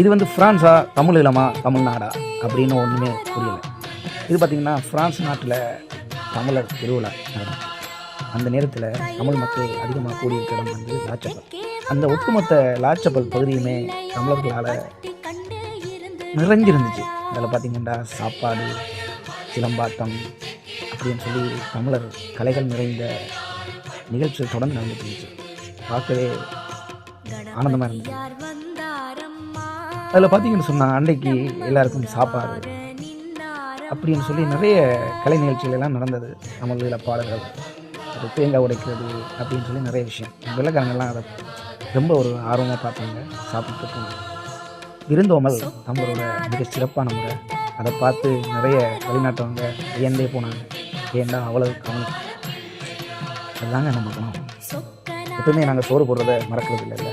இது வந்து ஃப்ரான்ஸா தமிழ் இளமா தமிழ்நாடா அப்படின்னு ஒன்றுமே புரியல. இது பார்த்திங்கன்னா ஃப்ரான்ஸ் நாட்டில் தமிழர் திருவிழா நடந்துச்சு அந்த நேரத்தில் தமிழ் மக்கள் அதிகமாக கூடியிருக்க இடம் வந்து லாச்சப்பல் அந்த ஒட்டுமொத்த லாச்சப்பல் பகுதியுமே தமிழர்களால் நிறைஞ்சிருந்துச்சு. அதில் பார்த்திங்கன்னா சாப்பாடு சிலம்பாட்டம் அப்படின்னு சொல்லி தமிழர் கலைகள் நிறைந்த நிகழ்ச்சிகள் தொடர்ந்து நடந்துட்டு இருந்துச்சு. பார்க்கவே ஆனந்தமாக இருந்துச்சு. அதில் பார்த்தீங்கன்னு சொன்னால் அன்னைக்கு எல்லாருக்கும் சாப்பாடு அப்படின்னு சொல்லி நிறைய கலை நிகழ்ச்சிகள் எல்லாம் நடந்தது தமிழில் பாடல்கள் அது தேங்காய் உடைக்கிறது அப்படின்னு சொல்லி நிறைய விஷயம். வெள்ளக்காரங்கள்லாம் அதை ரொம்ப ஒரு ஆர்வமாக பார்த்தாங்க சாப்பிட்டு விருந்தோமல் நம்மளோட மிக சிறப்பான முறை. அதை பார்த்து நிறைய வெளிநாட்டவங்க வியந்தே போனாங்க. ஏன்டா அவ்வளவு கவனம் அதுதாங்க நம்ம குணம். எப்பவுமே நாங்கள் சோறு போடுறத மறக்கிறது இல்லை